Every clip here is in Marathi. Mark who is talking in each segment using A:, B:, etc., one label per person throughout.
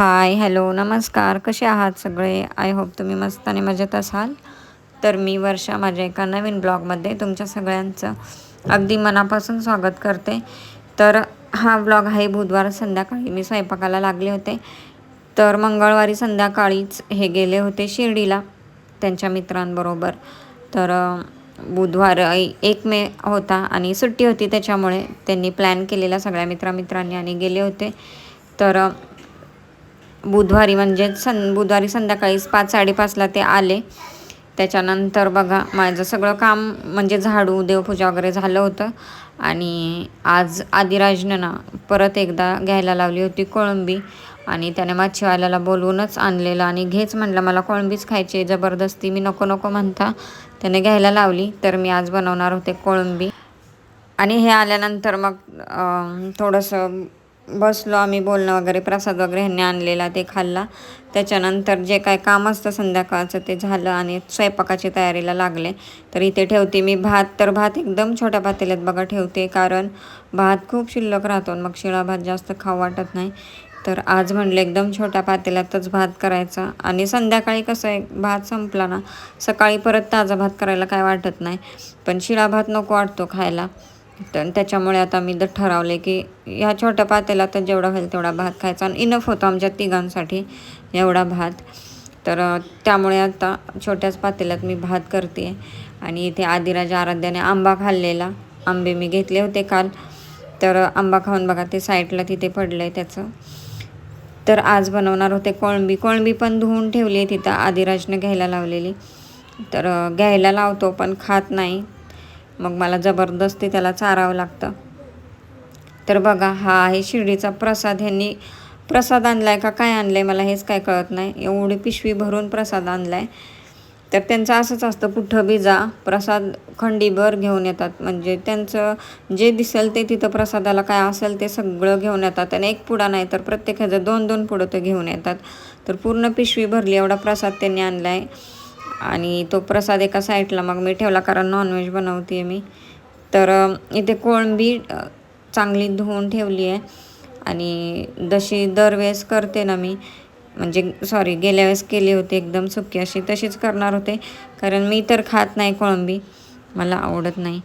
A: हाय हॅलो नमस्कार. कसे आहात सगळे? आय होप तुम्ही मस्त आणि मजेत असाल. तर मी वर्षा माझ्या एका नवीन ब्लॉगमध्ये तुमच्या सगळ्यांचं अगदी मनापासून स्वागत करते. तर हा ब्लॉग आहे बुधवार संध्याकाळी. मी स्वयंपाकाला लागले होते. तर मंगळवारी संध्याकाळीच हे गेले होते शिर्डीला त्यांच्या मित्रांबरोबर. तर बुधवार एक मे होता आणि सुट्टी होती त्याच्यामुळे त्यांनी प्लॅन केलेला सगळ्या मित्रामित्रांनी आणि गेले होते. तर बुधवारी म्हणजे सं बुधवारी संध्याकाळीच पाच साडेपाचला ते आले. त्याच्यानंतर बघा माझं सगळं काम म्हणजे झाडू देवपूजा वगैरे झालं होतं. आणि आज आदिराजनं ना परत एकदा घ्यायला लावली होती कोळंबी. आणि त्याने मच्छीवाल्याला बोलवूनच आणलेलं आणि घेच म्हणलं मला कोळंबीच खायची जबरदस्ती मी नको नको म्हणता. त्याने घ्यायला लावली तर मी आज बनवणार होते कोळंबी. आणि हे आल्यानंतर मग थोडंसं बसलो आम्ही बोलणं वगैरे प्रसाद वगैरे ह्यांनी आणलेला ते खाल्ला. त्याच्यानंतर जे काय काम असतं संध्याकाळचं ते झालं आणि स्वयंपाकाची तयारीला लागले. तर इथे ठेवते मी भात. तर भात एकदम छोट्या पातेल्यात बघा ठेवते कारण भात खूप शिल्लक राहतो मग शिळा भात जास्त खाऊ वाटत नाही. तर आज म्हणलं एकदम छोट्या पातेल्यातच भात करायचा. आणि संध्याकाळी कसं आहे भात संपला ना सकाळी परत ताजा भात करायला काय वाटत नाही. पण शिळा भात नको वाटतो खायला. तर त्याच्यामुळे आता मी तर ठरवले की ह्या छोट्या पातेला तर जेवढा होईल तेवढा भात खायचा आणि इनफ होतो आमच्या तिघांसाठी एवढा भात. तर त्यामुळे आता छोट्याच पातेल्यात मी भात करते आणि इथे आदिराज आराध्याने आंबा खाल्लेला. आंबे मी घेतले होते काल. तर आंबा खाऊन बघा ते साईडला तिथे पडलं आहे त्याचं. तर आज बनवणार होते कोळंबी. कोळंबी पण धुवून ठेवली आहे तिथं आदिराजने घ्यायला लावलेली. तर घ्यायला लावतो पण खात नाही. मग मला जबरदस्ती त्याला चारावं लागतं. तर बघा हा आहे शिर्डीचा प्रसाद. ह्यांनी प्रसाद आणलाय का काय आणलंय मला हेच काय कळत नाही. एवढी पिशवी भरून प्रसाद आणलाय. तर त्यांचं असंच असतं कुठं बी जा प्रसाद खंडीभर घेऊन येतात. म्हणजे त्यांचं जे दिसेल ते तिथं प्रसादाला काय असेल ते सगळं घेऊन येतात. आणि एक पुडा नाही तर प्रत्येकाचं दोन दोन पुढं ते घेऊन येतात. तर पूर्ण पिशवी भरली एवढा प्रसाद त्यांनी आणला आहे आणि तो प्रसाद एका साईडला मग मी ठेवला कारण नॉनव्हेज बनवते आहे मी. तर इथे कोळंबी चांगली धुवून ठेवली आहे. आणि जशी दरवेळेस करते ना मी म्हणजे सॉरी गेल्या वेळेस केली होती एकदम सुकी अशी तशीच करणार होते. कारण मी तर खात नाही कोळंबी मला आवडत नाही.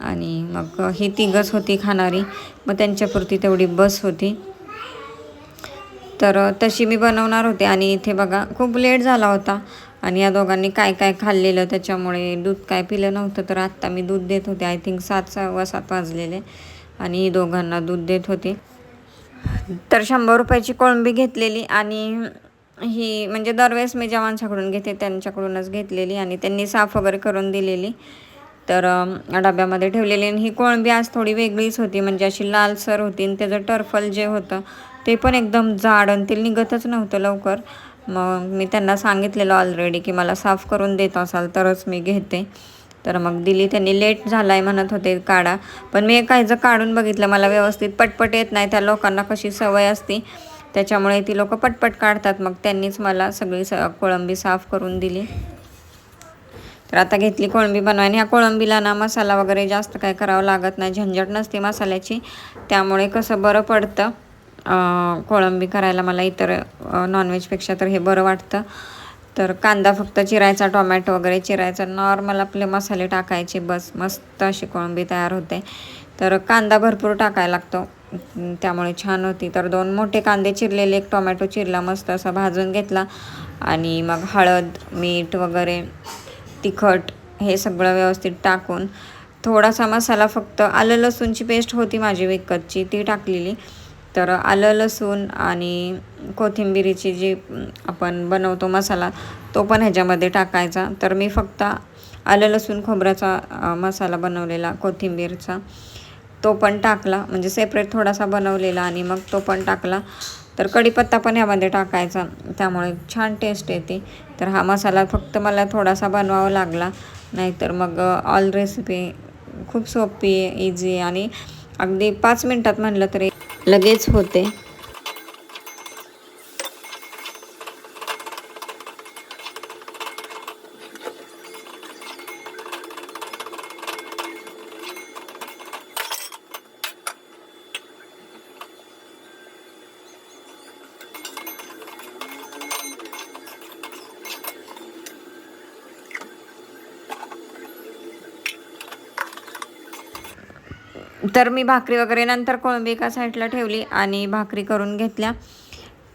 A: आणि मग ही तिघच होती खाणारी मग त्यांच्यापुरती तेवढी बस होती. तर तशी मी बनवणार होते. आणि इथे बघा खूप लेट झाला होता. आणि या दोघांनी काय काय खाल्लेलं त्याच्यामुळे दूध काय पिलं नव्हतं तर आत्ता मी दूध देत होते. आय थिंक सात सहा सात वाजलेले आणि ही दोघांना दूध देत होते. तर शंभर रुपयाची कोळंबी घेतलेली आणि ही म्हणजे दरवेळेस मी जवानच्याकडून घेते त्यांच्याकडूनच घेतलेली आणि त्यांनी साफ वगैरे करून दिलेली. तर डब्यामध्ये ठेवलेली आणि ही कोळंबी आज थोडी वेगळीच होती. म्हणजे अशी लालसर होती आणि त्याचं टर्फल जे होतं ते पण एकदम जाड आणि ते निघतच नव्हतं लवकर. मग मी त्यांना सांगितलेलं ऑलरेडी की मला साफ करून देत असाल तरच मी घेते. तर मग दिली त्यांनी. लेट झाला आहे म्हणत होते काढा. पण मी काहीचं काढून बघितलं. मला व्यवस्थित पटपट येत नाही. त्या लोकांना कशी सवय असते? त्याच्यामुळे ती लोक पटपट काढतात. मग त्यांनीच मला सगळी स कोळंबी साफ करून दिली. तर आता घेतली कोळंबी बनवायला. ह्या कोळंबीला ना मसाला वगैरे जास्त काय करावं लागत नाही. झंझट नसते मसाल्याची. त्यामुळे कसं बरं पडतं. कोळंबी करायला मला इतर नॉनव्हेजपेक्षा तर हे बरं वाटतं. तर कांदा फक्त चिरायचा टोमॅटो वगैरे चिरायचा. नॉर्मल आपले मसाले टाकायचे बस. मस्त अशी कोळंबी तयार होते. तर कांदा भरपूर टाकायला लागतो. त्यामुळे छान होती. तर दोन मोठे कांदे चिरलेले एक टोमॅटो चिरला मस्त असा भाजून घेतला. आणि मग हळद मीठ वगैरे तिखट हे सगळं व्यवस्थित टाकून थोडासा मसाला फक्त आलं लसूणची पेस्ट होती माझी विकतची ती टाकलेली. तर आलं लसूण आणि कोथिंबिरीची जी आपण बनवतो मसाला तो पण ह्याच्यामध्ये टाकायचा. तर मी फक्त आलं लसूण खोबऱ्याचा मसाला बनवलेला कोथिंबीरचा तो पण टाकला. म्हणजे सेपरेट थोडासा बनवलेला आणि मग तो पण टाकला. तर कढीपत्ता पण यामध्ये टाकायचा. त्यामुळे छान टेस्ट येते. तर हा मसाला फक्त मला थोडासा बनवावा लागला. नाहीतर मग ऑल रेसिपी खूप सोपी आहे इझी आहे आणि अगदी पाच मिनटात म्हणलं तरी लगेच होते. तर मी भाकरी वगैरे नंतर कोळंबी एका साईडला ठेवली आणि भाकरी करून घेतल्या.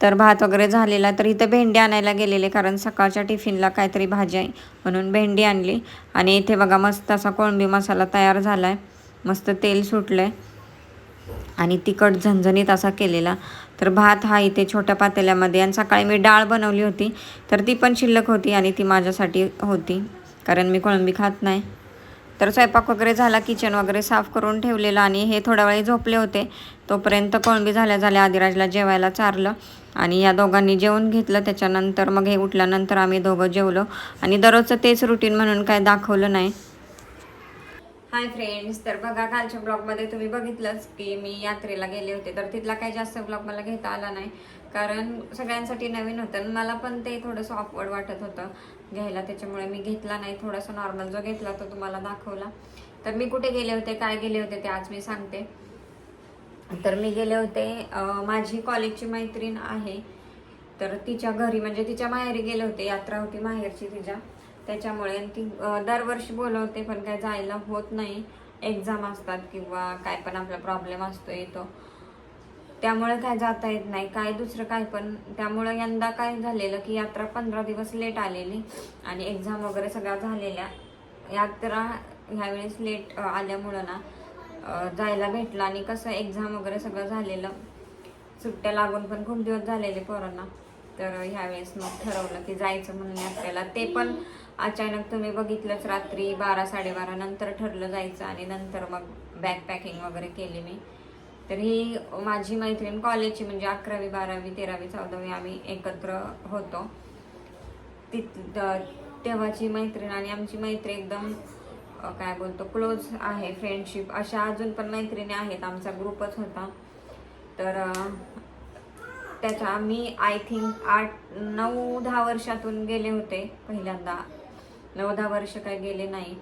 A: तर भात वगैरे झालेला तर इथं भेंडी आणायला गेलेले कारण सकाळच्या टिफिनला काहीतरी भाजी आहे म्हणून भेंडी आणली. आणि इथे बघा मस्त असा कोळंबी मसाला तयार झाला आहे मस्त तेल सुटलं आहे आणि तिखट झणझणीत असा केलेला. तर भात हा इथे छोट्या पातेल्यामध्ये आणि सकाळी मी डाळ बनवली होती. तर ती पण शिल्लक होती आणि ती माझ्यासाठी होती. कारण मी कोळंबी खात नाही. तर स्वयंपाक वगैरे झाला किचन वगैरे साफ करून ठेवलेलं आणि हे थोड्या वेळी झोपले होते. तोपर्यंत कोळंबी झाल्या झाल्या आदिराजला जेवायला चारलं आणि या दोघांनी जेवून घेतलं. त्याच्यानंतर मग हे उठल्यानंतर आम्ही दोघं जेवलो आणि दररोजचं तेच रुटीन म्हणून काय दाखवलं नाही. हाय फ्रेंड्स तर बघा कालच्या ब्लॉगमध्ये तुम्ही बघितलंच की मी यात्रेला गेले होते. तर तिथला काही जास्त ब्लॉग मला घेता आला नाही. कारण सगळ्यांसाठी नवीन होतं आणि मला पण ते थोडंसं ऑफवर्ड वाटत होतं घ्यायला. त्याच्यामुळे मी घेतला नाही. थोडासा नॉर्मल जो घेतला तो तुम्हाला दाखवला. तर मी कुठे गेले होते? काय गेले होते ते आज मी सांगते. तर मी गेले होते माझी कॉलेजची मैत्रीण आहे. तर तिच्या घरी म्हणजे तिच्या माहेरी गेले होते. यात्रा होती माहेरची तिच्या. त्याच्यामुळे आणि ती दरवर्षी बोलवते पण काय जायला होत नाही. एक्झाम असतात किंवा काय पण आपला प्रॉब्लेम असतो येतो त्यामुळे काय जाता येत नाही काय दुसरं काय पण. त्यामुळे यंदा काय झालेलं की यात्रा पंधरा दिवस लेट आलेली आणि एक्झाम वगैरे सगळ्या झालेल्या. यात्रा ह्यावेळेस लेट आल्यामुळं ना जायला भेटलं आणि कसं एक्झाम वगैरे सगळं झालेलं. सुट्ट्या लागून पण खूप दिवस झालेले पोरांना. तर ह्यावेळेस मग ठरवलं की जायचं म्हणून यात्रेला. ते पण अचानक तुम्ही बघितलंच रात्री बारा साडेबारा नंतर ठरलं जायचं आणि नंतर मग बॅग पॅकिंग वगैरे केली मी. तर ही माझी मैत्रीण कॉलेजची म्हणजे अकरावी बारावी तेरावी चौदावी आम्ही एकत्र होतो. ती तेव्हाची मैत्रीण आणि आमची मैत्री एकदम काय बोलतो क्लोज आहे फ्रेंडशिप अशा अजून पण मैत्रिणी आहेत आमचा ग्रुपच होता. तर त्याच्या मी आय थिंक आठ नऊ दहा वर्षातून गेले होते पहिल्यांदा. नऊ दहा वर्ष काय गेले नाही.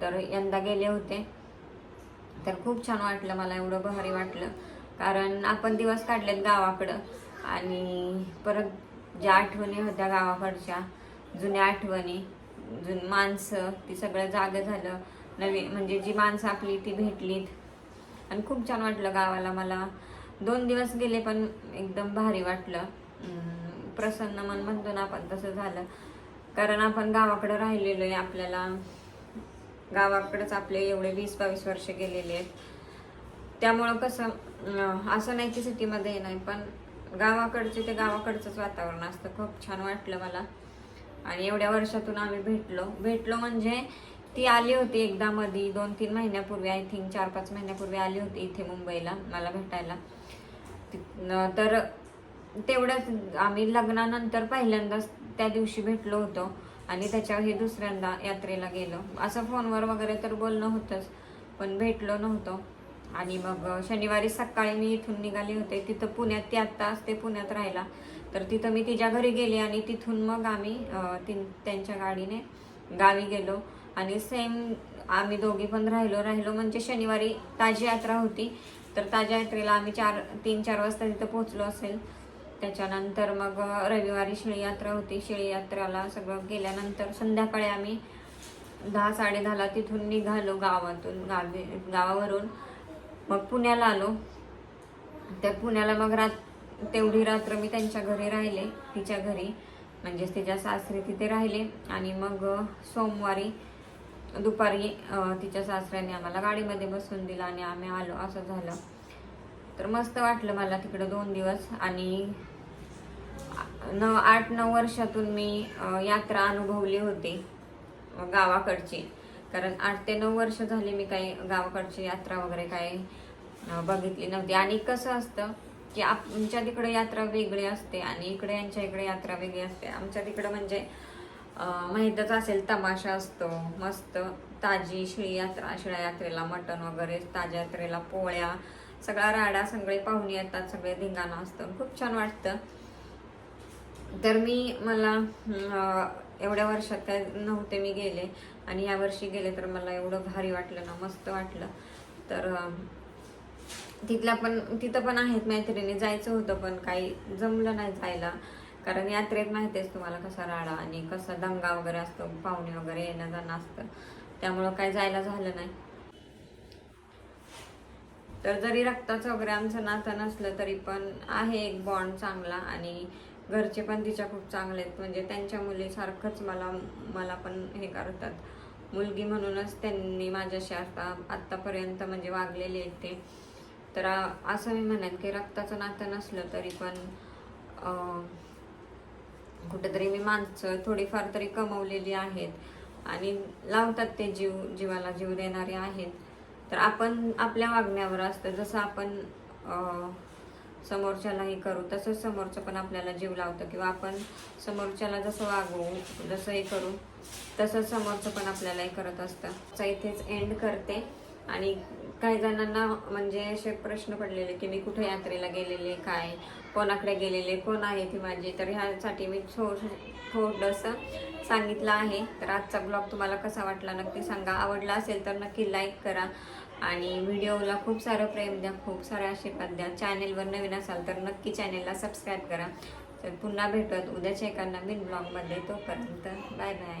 A: तर यंदा गेले होते. तर खूप छान वाटलं मला एवढं भारी वाटलं. कारण आपण दिवस काढलेत गावाकडं आणि परत ज्या आठवणी होत्या गावाकडच्या जुन्या आठवणी जुन माणसं ती सगळं जागं झालं. नवीन म्हणजे जी माणसं आपली ती भेटलीत. आणि खूप छान वाटलं गावाला. मला दोन दिवस गेले पण एकदम भारी वाटलं. प्रसन्न मन म्हणतो ना आपण तसं झालं. कारण आपण गावाकडं राहिलेलो आहे आपल्याला. गावाकडेच आपले एवढे वीस बावीस वर्ष गेलेले आहेत. त्यामुळं कसं असं नाही की सिटीमध्ये नाही पण गावाकडचे ते गावाकडचंच वातावरण असतं. खूप छान वाटलं मला. आणि एवढ्या वर्षातून आम्ही भेटलो. भेटलो म्हणजे ती आली होती एकदा मधी दोन तीन महिन्यापूर्वी आय थिंक चार पाच महिन्यापूर्वी आली होती इथे मुंबईला मला भेटायला. तर तेवढ्याच आम्ही लग्नानंतर पहिल्यांदाच त्या दिवशी भेटलो होतो. आणि त्याच्यावर हे दुसऱ्यांदा यात्रेला गेलो. असं फोनवर वगैरे तर बोलणं होतंच पण भेटलो नव्हतो. आणि मग शनिवारी सकाळी मी इथून निघाले होते. तिथं पुण्यात ती आत्ता असते पुण्यात राहायला. तर तिथं मी तिच्या घरी गेले आणि तिथून मग आम्ही अं, तीन त्यांच्या गाडीने गावी गेलो. आणि सेम आम्ही दोघी पण राहिलो राहिलो म्हणजे शनिवारी ताजी यात्रा होती. तर ताज्या यात्रेला आम्ही चार तीन चार वाजता तिथं पोहोचलो असेल. त्याच्यानंतर मग रविवारी शिळीयात्रा होती. शिळीयात्राला सगळं गेल्यानंतर संध्याकाळी आम्ही दहा साडे दहाला तिथून निघालो गावातून गावी गावावरून. मग पुण्याला आलो. त्या पुण्याला मग रात तेवढी रात्र मी त्यांच्या घरी राहिले तिच्या घरी. म्हणजेच तिच्या सासरे तिथे राहिले. आणि मग सोमवारी दुपारी तिच्या सासऱ्याने आम्हाला गाडीमध्ये बसून दिलं आणि आम्ही आलो. असं झालं. तर मस्त वाटलं मला तिकडं दोन दिवस. आणि न आठ नऊ वर्षातून मी यात्रा अनुभवली होती गावाकडची. कारण आठ ते नऊ वर्ष झाली मी काही गावाकडची यात्रा वगैरे काही बघितली नव्हती. आणि कसं असतं की आमच्या तिकडे यात्रा वेगळी असते आणि इकडे यांच्या इकडे यात्रा वेगळी असते. आमच्या तिकडं म्हणजे माहीतच असेल तमाशा असतो. मस्त ताजी शिळी यात्रा शिळ्या यात्रेला मटण वगैरे ताज्या यात्रेला पोळ्या सगळा राडा सगळे पाहुणे येतात सगळे धिंगाणा असतं. खूप छान वाटतं. तर मी मला एवढ्या वर्षात काय नव्हते मी गेले. आणि या वर्षी गेले तर मला एवढं भारी वाटलं ना मस्त वाटलं. तर तिथल्या पण तिथं पण आहेत मैत्रिणी जायचं होतं पण काही जमलं नाही जायला. कारण यात्रेत माहितीच तुम्हाला कसा राडा आणि कसा दंगा वगैरे असतो पाहुणे वगैरे येणं जाणं असतं. त्यामुळं काय जायला झालं नाही. तर जरी रक्ताचं वगैरे आमचं नातं नसलं तरी पण आहे एक बॉन्ड चांगला आणि घरचे पण तिच्या खूप चांगले आहेत. म्हणजे त्यांच्या मुलीसारखंच मला मला पण हे करतात. मुलगी म्हणूनच त्यांनी माझ्याशी आता आत्तापर्यंत म्हणजे वागलेले आहेत ते. तर असं मी म्हणेन की रक्ताचं नातं नसलं तरी पण कुठेतरी मी माणसं थोडीफार तरी कमवलेली आहेत. आणि लावतात ते जीव जीवाला जीव देणारे आहेत. तर आपण आपल्या वागण्यावर असतं. जसं आपण समोरच्याला हे करू तसंच समोरचं पण आपल्याला जीव लावतं. किंवा आपण समोरच्याला जसं वागवू जसं हे करू तसंच समोरचं पण आपल्याला हे करत असतं. तर इथेच एंड करते. आणि काही जणांना म्हणजे असे प्रश्न पडलेले की मी कुठे यात्रेला गेलेले काय? कोणाकडे गेलेले? कोण आहे ती माझी? तर ह्यासाठी मी थो थोडंसं सांगितलं आहे. तर आजचा ब्लॉग तुम्हाला कसा वाटला नक्की सांगा. आवडला असेल तर नक्की लाईक करा. आणि व्हिडिओला खूप सारं प्रेम द्या खूप सारे आशीर्वाद द्या. चॅनेलवर नवीन असाल तर नक्की चॅनेलला सबस्क्राईब करा. तर पुन्हा भेटत उद्याच्या एका नवीन ब्लॉगमध्ये तोपर्यंत बाय बाय